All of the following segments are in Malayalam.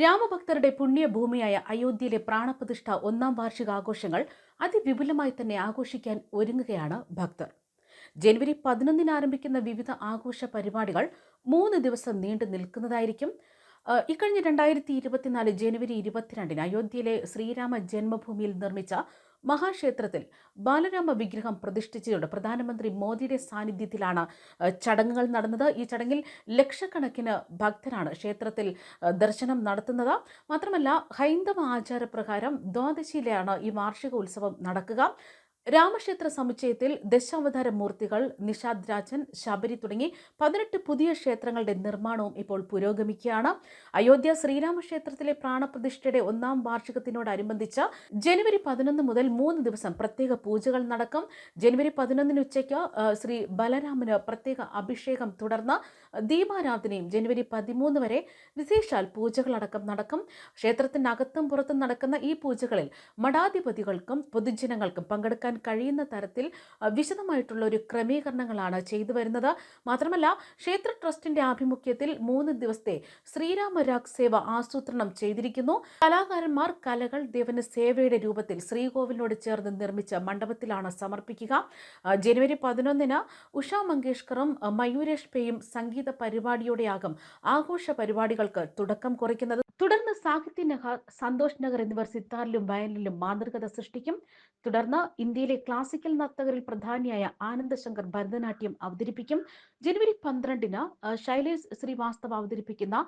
രാമഭക്തരുടെ പുണ്യഭൂമിയായ അയോധ്യയിലെ പ്രാണപ്രതിഷ്ഠ ഒന്നാം വാർഷിക ആഘോഷങ്ങൾ അതിവിപുലമായി തന്നെ ആഘോഷിക്കാൻ ഒരുങ്ങുകയാണ് ഭക്തർ. ജനുവരി പതിനൊന്നിന് ആരംഭിക്കുന്ന വിവിധ ആഘോഷ പരിപാടികൾ മൂന്ന് ദിവസം നീണ്ടു നിൽക്കുന്നതായിരിക്കും. ഇക്കഴിഞ്ഞ രണ്ടായിരത്തി ഇരുപത്തിനാല് ജനുവരി ഇരുപത്തിരണ്ടിന് അയോധ്യയിലെ ശ്രീരാമ ജന്മഭൂമിയിൽ നിർമ്മിച്ച മഹാക്ഷേത്രത്തിൽ ബാലരാമ വിഗ്രഹം പ്രതിഷ്ഠിച്ചതോടെ പ്രധാനമന്ത്രി മോദിയുടെ സാന്നിധ്യത്തിലാണ് ചടങ്ങുകൾ നടന്നത്. ഈ ചടങ്ങിൽ ലക്ഷക്കണക്കിന് ഭക്തരാണ് ക്ഷേത്രത്തിൽ ദർശനം നടത്തുന്നത്. മാത്രമല്ല ഹൈന്ദവ ആചാരപ്രകാരം ദ്വാദശിയിലാണ് ഈ വാർഷിക ഉത്സവം നടക്കുക. രാമക്ഷേത്ര സമുച്ചയത്തിൽ ദശാവതാര മൂർത്തികൾ നിഷാദ് രാജൻ ശബരി തുടങ്ങി പതിനെട്ട് പുതിയ ക്ഷേത്രങ്ങളുടെ നിർമ്മാണവും ഇപ്പോൾ പുരോഗമിക്കുകയാണ്. അയോധ്യ ശ്രീരാമക്ഷേത്രത്തിലെ പ്രാണപ്രതിഷ്ഠയുടെ ഒന്നാം വാർഷികത്തിനോടനുബന്ധിച്ച് ജനുവരി പതിനൊന്ന് മുതൽ മൂന്ന് ദിവസം പ്രത്യേക പൂജകൾ നടക്കും. ജനുവരി പതിനൊന്നിന് ഉച്ചയ്ക്ക് ശ്രീ ബലരാമന് പ്രത്യേക അഭിഷേകം തുടർന്ന് ദീപാരാധനയും ജനുവരി പതിമൂന്ന് വരെ വിശേഷാൽ പൂജകളടക്കം നടക്കും. ക്ഷേത്രത്തിനകത്തും പുറത്തും നടക്കുന്ന ഈ പൂജകളിൽ മഠാധിപതികൾക്കും പൊതുജനങ്ങൾക്കും പങ്കെടുക്കാൻ കഴിയുന്ന തരത്തിൽ വിശദമായിട്ടുള്ള ഒരു ക്രമീകരണങ്ങളാണ് ചെയ്തു വരുന്നത്. മാത്രമല്ല ക്ഷേത്ര ട്രസ്റ്റിന്റെ ആഭിമുഖ്യത്തിൽ മൂന്ന് ദിവസത്തെ ശ്രീരാമ രാഗ് സേവ ആസൂത്രണം ചെയ്തിരിക്കുന്നു. കലാകാരന്മാർ കലകൾ ദേവന് സേവയുടെ രൂപത്തിൽ ശ്രീകോവിലിനോട് ചേർന്ന് നിർമ്മിച്ച മണ്ഡപത്തിലാണ് സമർപ്പിക്കുക. ജനുവരി പതിനൊന്നിന് ഉഷ മങ്കേഷ്കറും മയൂരേഷ് പേയും സംഗീത പരിപാടിയോടെയാകും ആഘോഷ പരിപാടികൾക്ക് തുടക്കം കുറിക്കുന്നത്. തുടർന്ന് സാഹിത്യ നഗർ സന്തോഷ് നഗർ എന്നിവർ സിത്താറിലും വയലിലും മാതൃകത സൃഷ്ടിക്കും. തുടർന്ന് ഇന്ത്യയിലെ ക്ലാസിക്കൽ നർത്തകരിൽ പ്രധാനിയായ ആനന്ദശങ്കർ ഭരതനാട്യം അവതരിപ്പിക്കും. ജനുവരി പന്ത്രണ്ടിന് ശൈലേഷ് ശ്രീവാസ്തവ അവതരിപ്പിക്കുന്ന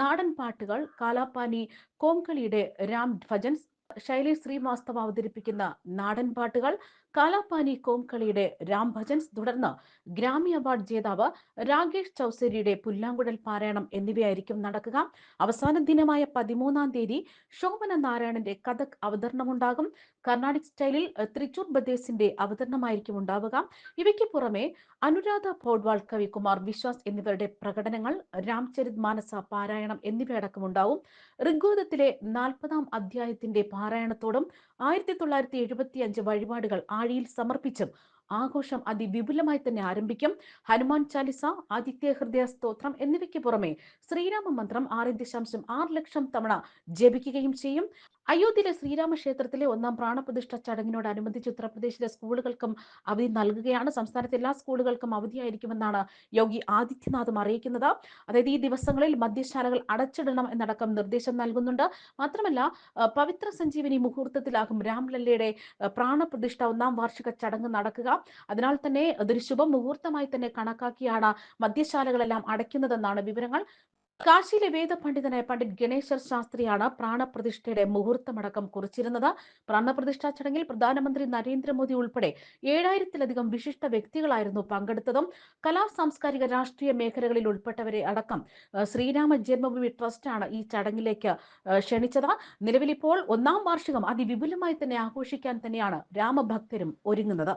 നാടൻ പാട്ടുകൾ കാലാപ്പാനി കോംകളിയുടെ രാം ഭജൻസ് ശൈലേഷ് ശ്രീവാസ്തവ അവതരിപ്പിക്കുന്ന നാടൻ പാട്ടുകൾ കാലാപ്പാനി കോംകളിയുടെ രാം ഭജൻസ് തുടർന്ന് ഗ്രാമി അവാർഡ് ജേതാവ് രാകേഷ് ചൌസരിയുടെ പുല്ലാങ്കുഴൽ പാരായണം എന്നിവയായിരിക്കും നടക്കുക. അവസാന ദിനമായ പതിമൂന്നാം തീയതി ശോഭന നാരായണന്റെ കഥക് അവതരണമുണ്ടാകും. കർണാടിക് സ്റ്റൈലിൽ തൃച്ചൂർ ബദേസിന്റെ അവതരണമായിരിക്കും ഉണ്ടാവുക. ഇവയ്ക്ക് പുറമെ അനുരാധ പോഡ്വാൾ കവികുമാർ വിശ്വാസ് എന്നിവരുടെ പ്രകടനങ്ങൾ രാംചരിത് മാനസ പാരായണം എന്നിവയടക്കം ഉണ്ടാവും. ഋഗ്വേദത്തിലെ നാൽപ്പതാം അധ്യായത്തിന്റെ പാരായണത്തോടും ആയിരത്തി തൊള്ളായിരത്തി എഴുപത്തി അഞ്ച് വഴിപാടുകൾ ആഴിയിൽ സമർപ്പിച്ചും ആഘോഷം അതിവിപുലമായി തന്നെ ആരംഭിക്കും. ഹനുമാൻ ചാലിസ ആദിത്യ ഹൃദയ സ്തോത്രം എന്നിവയ്ക്ക് പുറമെ ശ്രീരാമ മന്ത്രം ആറ് ദശാംശം ആറ് ലക്ഷം തവണ ജപിക്കുകയും ചെയ്യും. അയോധ്യയിലെ ശ്രീരാമ ക്ഷേത്രത്തിലെ ഒന്നാം പ്രാണപ്രതിഷ്ഠ ചടങ്ങിനോടനുബന്ധിച്ച് ഉത്തർപ്രദേശിലെ സ്കൂളുകൾക്കും അവധി നൽകുകയാണ്. സംസ്ഥാനത്തെ എല്ലാ സ്കൂളുകൾക്കും അവധിയായിരിക്കുമെന്നാണ് യോഗി ആദിത്യനാഥും അറിയിക്കുന്നത്. അതായത് ഈ ദിവസങ്ങളിൽ മദ്യശാലകൾ അടച്ചിടണം എന്നടക്കം നിർദ്ദേശം നൽകുന്നുണ്ട്. മാത്രമല്ല പവിത്ര സഞ്ജീവനി മുഹൂർത്തത്തിലാകും രാംലല്ലയുടെ പ്രാണപ്രതിഷ്ഠ ഒന്നാം വാർഷിക ചടങ്ങ് നടക്കുക. അതിനാൽ തന്നെ അതൊരു ശുഭമുഹൂർത്തമായി തന്നെ കണക്കാക്കിയാണ് മദ്യശാലകളെല്ലാം അടയ്ക്കുന്നതെന്നാണ് വിവരങ്ങൾ. കാശിയിലെ വേദപണ്ഡിതനായ പണ്ഡിറ്റ് ഗണേശ്വർ ശാസ്ത്രിയാണ് പ്രാണപ്രതിഷ്ഠയുടെ മുഹൂർത്തമടക്കം കുറിച്ചിരുന്നത്. പ്രാണപ്രതിഷ്ഠാ ചടങ്ങിൽ പ്രധാനമന്ത്രി നരേന്ദ്രമോദി ഉൾപ്പെടെ ഏഴായിരത്തിലധികം വിശിഷ്ട വ്യക്തികളായിരുന്നു പങ്കെടുത്തതും. കലാ സാംസ്കാരിക രാഷ്ട്രീയ മേഖലകളിൽ ഉൾപ്പെട്ടവരെ അടക്കം ശ്രീരാമ ജന്മഭൂമി ട്രസ്റ്റാണ് ഈ ചടങ്ങിലേക്ക് ക്ഷണിച്ചത്. നിലവിലിപ്പോൾ ഒന്നാം വാർഷികം അതിവിപുലമായി തന്നെ ആഘോഷിക്കാൻ തന്നെയാണ് രാമഭക്തരും ഒരുങ്ങുന്നത്.